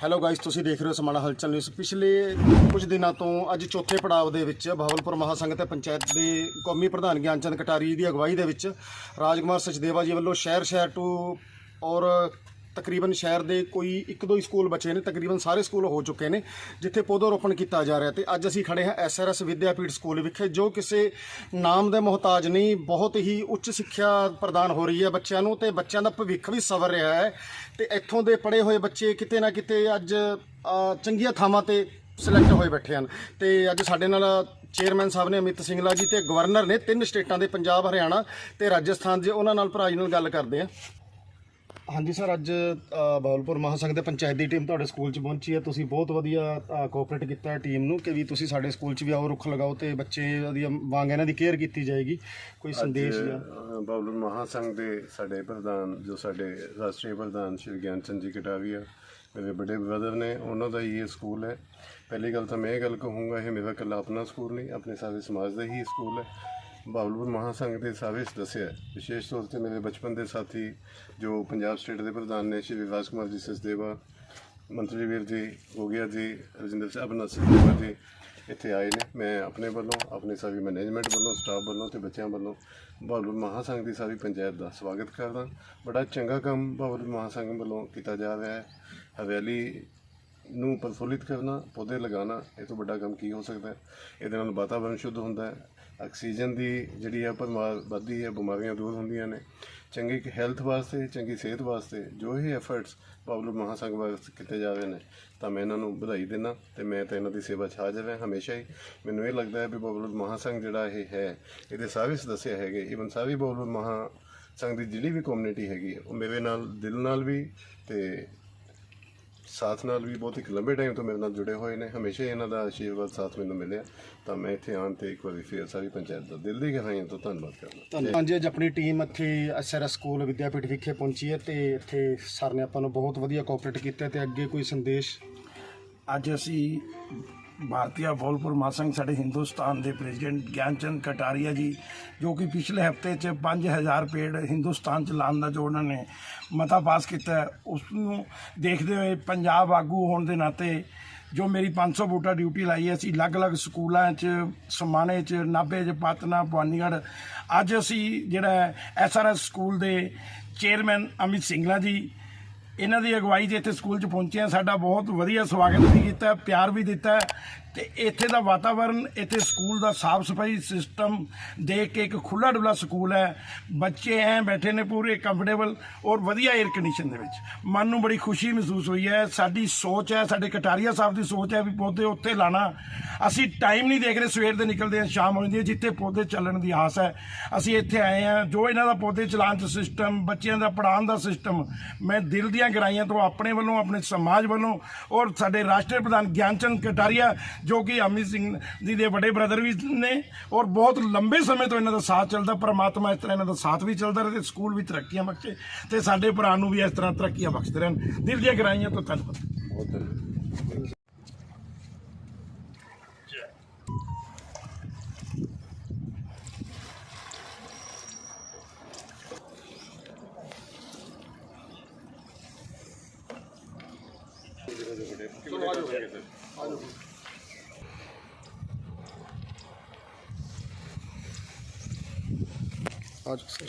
Hello guys ਤੁਸੀਂ ਦੇਖ ਰਹੇ ਹੋ ਸਮਾਣਾ ਹਲਚਲ ਨਿਊਜ਼ ਪਿਛਲੇ ਕੁਝ ਦਿਨਾਂ ਤੋਂ ਅੱਜ ਚੌਥੇ ਪੜਾਅ ਦੇ ਵਿੱਚ ਬਹਾਵਲਪੁਰ ਮਹਾਸੰਘ ਤੇ ਪੰਚਾਇਤ ਦੇ ਕੌਮੀ ਪ੍ਰਧਾਨ ਗਿਆਨਚੰਦ ਕਟਾਰੀ ਦੀ ਅਗਵਾਈ ਦੇ ਵਿੱਚ ਰਾਜਕੁਮਾਰ ਸਚਦੇਵਾ ਜੀ ਵੱਲੋਂ ਸ਼ਹਿਰ ਸ਼ਹਿਰ ਟੂ ਔਰ ਤਕਰੀਬਨ ਸ਼ਹਿਰ ਦੇ ਕੋਈ ਇੱਕ ਦੋ ਹੀ ਸਕੂਲ ਬਚੇ ਨੇ, ਤਕਰੀਬਨ ਸਾਰੇ ਸਕੂਲ ਹੋ ਚੁੱਕੇ ਨੇ, ਜਿੱਥੇ ਪੌਦਾ ਰੋਪਣ ਕੀਤਾ ਜਾ ਰਿਹਾ ਤੇ ਅੱਜ ਅਸੀਂ ਖੜੇ ਹਾਂ ਐਸਆਰਐਸ ਵਿਦਿਆਪੀਠ ਸਕੂਲ ਵਿਖੇ, ਜੋ ਕਿਸੇ ਨਾਮ ਦੇ ਮੁਹਤਾਜ ਨਹੀਂ, ਬਹੁਤ ਹੀ ਉੱਚ ਸਿੱਖਿਆ ਪ੍ਰਦਾਨ ਹੋ ਰਹੀ ਹੈ ਬੱਚਿਆਂ ਨੂੰ ਤੇ ਬੱਚਿਆਂ ਦਾ ਭਵਿੱਖ ਵੀ ਸਵਰ ਰਿਹਾ ਹੈ ਤੇ ਇੱਥੋਂ ਦੇ ਪੜ੍ਹੇ ਹੋਏ ਬੱਚੇ ਕਿਤੇ ਨਾ ਕਿਤੇ ਅੱਜ ਚੰਗੀਆਂ ਥਾਵਾਂ ਤੇ ਸਿਲੈਕਟ ਹੋਏ ਬੈਠੇ ਹਨ। ਤੇ ਅੱਜ ਸਾਡੇ ਨਾਲ ਚੇਅਰਮੈਨ ਸਾਹਿਬ ਨੇ ਅਮਿਤ ਸਿੰਗਲਾ ਜੀ ਤੇ ਗਵਰਨਰ ਨੇ ਤਿੰਨ ਸਟੇਟਾਂ ਦੇ ਪੰਜਾਬ, ਹਰਿਆਣਾ ਤੇ ਰਾਜਸਥਾਨ ਦੇ, ਉਹਨਾਂ ਨਾਲ ਭਰਾ ਜੀ ਨਾਲ ਗੱਲ ਕਰਦੇ ਹਾਂ। ਹਾਂਜੀ ਸਰ ਅੱਜ ਅ, ਬਾਵਲਪੁਰ ਮਹਾਸੰਘ ਦੇ ਪੰਚਾਇਤ ਦੀ ਟੀਮ ਤੁਹਾਡੇ ਸਕੂਲ 'ਚ ਪਹੁੰਚੀ ਹੈ। ਤੁਸੀਂ ਬਹੁਤ ਵਧੀਆ ਕੋਆਪਰੇਟ ਕੀਤਾ ਹੈ ਟੀਮ ਨੂੰ ਕਿ ਵੀ ਤੁਸੀਂ ਸਾਡੇ ਸਕੂਲ 'ਚ ਵੀ ਆਓ ਰੁੱਖ ਲਗਾਓ ਤੇ ਬੱਚੇ ਦੀ ਵਾਂਗ ਇਹਨਾਂ ਦੀ ਕੇਅਰ ਕੀਤੀ ਜਾਏਗੀ। ਕੋਈ ਸੰਦੇਸ਼ ਜਾਂ ਬਾਬਲੂ ਮਹਾਸੰਘ ਦੇ ਸਾਡੇ ਪ੍ਰਧਾਨ ਜੋ ਸਾਡੇ ਰਾਸ਼ਟਰੀ ਪ੍ਰਧਾਨ ਸ਼੍ਰੀ ਗਿਆਨਚੰਦ ਜੀ ਕਟਾਰੀਆ ਮੇਰੇ ਵੱਡੇ ਬ੍ਰਦਰ ਨੇ ਉਹਨਾਂ ਦਾ ਇਹ ਸਕੂਲ ਹੈ। ਪਹਿਲੀ ਗੱਲ ਤਾਂ ਮੈਂ ਇਹ ਗੱਲ ਕਹੂੰਗਾ ਇਹ ਮੇਰਾ ਇਕੱਲਾ ਆਪਣਾ ਸਕੂਲ ਨਹੀਂ ਆਪਣੇ ਸਾਰੇ ਸਮਾਜ ਦਾ ਹੀ ਸਕੂਲ ਹੈ। ਬਾਬਲਪੁਰ ਮਹਾਸੰਘ ਦੇ ਸਾਰੇ ਸਦੱਸਿਆ ਵਿਸ਼ੇਸ਼ ਤੌਰ ਤੇ ਮੇਰੇ ਬਚਪਨ ਦੇ ਸਾਥੀ, ਜੋ ਪੰਜਾਬ ਸਟੇਟ ਦੇ ਪ੍ਰਧਾਨ ਨੇ, ਸ਼੍ਰੀ ਵਿਕਾਸ ਕੁਮਾਰ ਜੀ ਸਸਦੇਵਾ ਮੰਤਰੀ ਵੀਰ ਜੀ, ਗੋਗਿਆ ਜੀ, ਰਜਿੰਦਰ ਸਿੰਘ ਅਬਨਾ ਸਚਦੇਵਾ ਜੀ ਇੱਥੇ ਆਏ ਨੇ। ਮੈਂ ਆਪਣੇ ਵੱਲੋਂ, ਆਪਣੇ ਸਾਰੀ ਮੈਨੇਜਮੈਂਟ ਵੱਲੋਂ ਸਟਾਫ ਵੱਲੋਂ ਤੇ ਬੱਚਿਆਂ ਵੱਲੋਂ ਬਾਬਲਪੁਰ ਮਹਾਸੰਘ ਦੀ ਸਾਰੀ ਪੰਚਾਇਤ ਦਾ ਸਵਾਗਤ ਕਰਦਾ ਬੜਾ ਚੰਗਾ ਕੰਮ ਬਾਬਲਪੁਰ ਮਹਾਸੰਘ ਵੱਲੋਂ ਕੀਤਾ ਜਾ ਰਿਹਾ ਹੈ। ਹਰਿਆਲੀ ਨੂੰ ਪ੍ਰਫੁੱਲਿਤ ਕਰਨਾ ਪੌਦੇ ਲਗਾਉਣਾ ਇਹ ਤੋਂ ਵੱਡਾ ਕੰਮ ਕੀ ਹੋ ਸਕਦਾ ਹੈ? ਇਹਦੇ ਨਾਲ ਵਾਤਾਵਰਣ ਸ਼ੁੱਧ ਹੁੰਦਾ ਹੈ। ਆਕਸੀਜਨ ਦੀ ਜਿਹੜੀ ਹੈ ਪਰਮਾਰ ਵੱਧਦੀ ਹੈ ਬਿਮਾਰੀਆਂ ਦੂਰ ਹੁੰਦੀਆਂ ਨੇ। ਚੰਗੀ ਹੈਲਥ ਵਾਸਤੇ ਚੰਗੀ ਸਿਹਤ ਵਾਸਤੇ ਜੋ ਇਹ ਐਫਰਟਸ ਬਾਬਲੂ ਮਹਾਸੰਘ ਵਾਸਤੇ ਕੀਤੇ ਜਾ ਰਹੇ ਨੇ ਤਾਂ ਮੈਂ ਇਹਨਾਂ ਨੂੰ ਵਧਾਈ ਦਿੰਦਾ ਤੇ ਮੈਂ ਤਾਂ ਇਹਨਾਂ ਦੀ ਸੇਵਾ 'ਚ ਹਾਜ਼ਰ ਹਾਂ ਹਮੇਸ਼ਾ ਹੀ। ਮੈਨੂੰ ਇਹ ਲੱਗਦਾ ਹੈ ਵੀ ਬਾਬਲੂ ਮਹਾਸੰਘ ਜਿਹੜਾ ਇਹ ਹੈ ਇਹਦੇ ਸਾਰੇ ਸਦੱਸਿਆ ਹੈਗੇ ਈਵਨ ਸਾਰੇ ਬਾਬਲੂ ਮਹਾ ਸੰਘ ਦੀ ਜਿਹੜੀ ਵੀ ਕਮਿਊਨਿਟੀ ਹੈਗੀ ਹੈ, ਉਹ ਮੇਰੇ ਨਾਲ ਦਿਲ ਨਾਲ ਵੀ ਤੇ ਸਾਥ ਨਾਲ ਵੀ ਬਹੁਤ ਇੱਕ ਲੰਬੇ ਟਾਈਮ ਤੋਂ ਮੇਰੇ ਨਾਲ ਜੁੜੇ ਹੋਏ ਨੇ। ਹਮੇਸ਼ਾ ਹੀ ਇਹਨਾਂ ਦਾ ਆਸ਼ੀਰਵਾਦ ਸਾਥ ਮੈਨੂੰ ਮਿਲਿਆ। ਤਾਂ ਮੈਂ ਇੱਥੇ ਆਉਣ ਤੇ ਇੱਕ ਵਾਰੀ ਫਿਰ ਸਾਰੀ ਪੰਚਾਇਤ ਦਾ ਦਿਲ ਦੀ ਗਹਿਰਾਈਆਂ ਤੋਂ ਧੰਨਵਾਦ ਕਰਦਾ। ਧੰਨਵਾਦ। ਜੀ ਅੱਜ ਆਪਣੀ ਟੀਮ ਇੱਥੇ ਐਸਆਰਐਸ ਸਕੂਲ ਵਿਦਿਆਪੀਠ ਵਿਖੇ ਪਹੁੰਚੀ ਹੈ ਤੇ ਇੱਥੇ ਸਰ ਨੇ ਆਪਾਂ ਨੂੰ ਬਹੁਤ ਵਧੀਆ ਕੋਆਪਰੇਟ ਕੀਤਾ ਤੇ ਅੱਗੇ ਕੋਈ ਸੰਦੇਸ਼? ਅੱਜ ਅਸੀਂ ਭਾਰਤੀਆ ਫੌਲਪੁਰ ਮਾਸੰਗ ਸਾਡੇ ਹਿੰਦੁਸਤਾਨ ਦੇ ਪ੍ਰੈਜ਼ੀਡੈਂਟ ਗਿਆਨਚੰਦ ਕਟਾਰੀਆ ਜੀ, ਜੋ ਕਿ ਪਿਛਲੇ ਹਫ਼ਤੇ 'ਚ 5000 ਪੇੜ ਹਿੰਦੁਸਤਾਨ 'ਚ ਲਾਉਣ ਦਾ ਜੋ ਉਹਨਾਂ ਨੇ ਮਤਾ ਪਾਸ ਕੀਤਾ ਉਸ ਨੂੰ ਦੇਖਦੇ ਹੋਏ ਪੰਜਾਬ ਆਗੂ ਹੋਣ ਦੇ ਨਾਤੇ ਜੋ ਮੇਰੀ 500 ਬੂਟਾ ਡਿਊਟੀ ਲਾਈ ਅਸੀਂ ਅਲੱਗ-ਅਲੱਗ ਸਕੂਲਾਂ 'ਚ, ਸਮਾਣੇ 'ਚ, ਨਾਭੇ 'ਚ, ਪਾਤਨਾ, ਭਵਾਨੀਗੜ੍ਹ, ਅੱਜ ਅਸੀਂ ਜਿਹੜਾ ਐਸਆਰਐਸ ਸਕੂਲ ਦੇ ਚੇਅਰਮੈਨ ਅਮਿਤ ਸਿੰਗਲਾ ਜੀ ਇਹਨਾਂ ਦੀ ਅਗਵਾਈ 'ਚ ਇੱਥੇ ਸਕੂਲ 'ਚ ਪਹੁੰਚੇ ਆ ਸਾਡਾ ਬਹੁਤ ਵਧੀਆ ਸਵਾਗਤ ਵੀ ਕੀਤਾ, ਪਿਆਰ ਵੀ ਦਿੱਤਾ। ਤੇ ਇੱਥੇ ਦਾ ਵਾਤਾਵਰਨ, ਇੱਥੇ ਸਕੂਲ ਦਾ ਸਾਫ਼ ਸਫ਼ਾਈ ਸਿਸਟਮ ਦੇਖ ਕੇ ਇੱਕ ਖੁੱਲਾ ਡੁੱਲਾ ਸਕੂਲ ਹੈ। ਬੱਚੇ ਐ ਬੈਠੇ ਨੇ ਪੂਰੇ ਕੰਫਰਟੇਬਲ ਔਰ ਵਧੀਆ 에ਅਰ ਕੰਡੀਸ਼ਨ ਦੇ ਵਿੱਚ। ਮਨ ਨੂੰ ਬੜੀ ਖੁਸ਼ੀ ਮਹਿਸੂਸ ਹੋਈ ਹੈ। ਸਾਡੀ ਸੋਚ ਹੈ, ਸਾਡੇ ਕਟਾਰੀਆ ਸਾਹਿਬ ਦੀ ਸੋਚ ਹੈ ਵੀ ਪੌਦੇ ਉੱਥੇ ਲਾਣਾ। ਅਸੀਂ ਟਾਈਮ ਨਹੀਂ ਦੇਖ ਰਹੇ, ਸਵੇਰ ਦੇ ਨਿਕਲਦੇ ਆ ਸ਼ਾਮ ਹੋ ਜਾਂਦੀ ਹੈ, ਜਿੱਥੇ ਪੌਦੇ ਚੱਲਣ ਦੀ ਆਸ ਹੈ। ਅਸੀਂ ਇੱਥੇ ਆਏ ਆ ਜੋ ਇਹਨਾਂ ਦਾ ਪੌਦੇ ਚਲਾਉਣ ਦਾ ਸਿਸਟਮ ਬੱਚਿਆਂ ਦਾ ਪੜਾਉਣ ਦਾ ਸਿਸਟਮ ਮੈਂ ਦਿਲ ਦੀਆਂ ਗਰਾਈਆਂ ਤੋਂ ਆਪਣੇ ਵੱਲੋਂ, ਆਪਣੇ ਸਮਾਜ ਵੱਲੋਂ ਔਰ ਸਾਡੇ ਰਾਸ਼ਟਰੀ ਪ੍ਰਧਾਨ ਗਿਆਨਚੰਦ ਕਟਾਰੀਆ ਜੋ ਕਿ ਅਮਿਤ ਸਿੰਘ ਜੀ ਦੇ ਵੱਡੇ ਬ੍ਰਦਰ ਵੀ ਨੇ ਔਰ ਬਹੁਤ ਲੰਬੇ ਸਮੇਂ ਤੋਂ ਇਹਨਾਂ ਦਾ ਸਾਥ ਚੱਲਦਾ, ਪਰਮਾਤਮਾ ਇਸ ਤਰ੍ਹਾਂ ਇਹਨਾਂ ਦਾ ਸਾਥ ਵੀ ਚੱਲਦਾ ਰਹੇ ਤੇ ਸਕੂਲ ਵੀ ਤਰੱਕੀਆਂ ਬਖਸ਼ੇ ਤੇ ਸਾਡੇ ਭਰਾ ਨੂੰ ਵੀ ਇਸ ਤਰ੍ਹਾਂ ਤਰੱਕੀਆਂ ਬਖਸ਼ਦੇ ਰਹਿਣ। ਦਿਲ ਦੀਆਂ ਗਹਿਰਾਈਆਂ ਤੋਂ ਧੰਨਵਾਦ। ਬਹੁਤ ਧੰਨਵਾਦ ਆਜੋ ਸਰ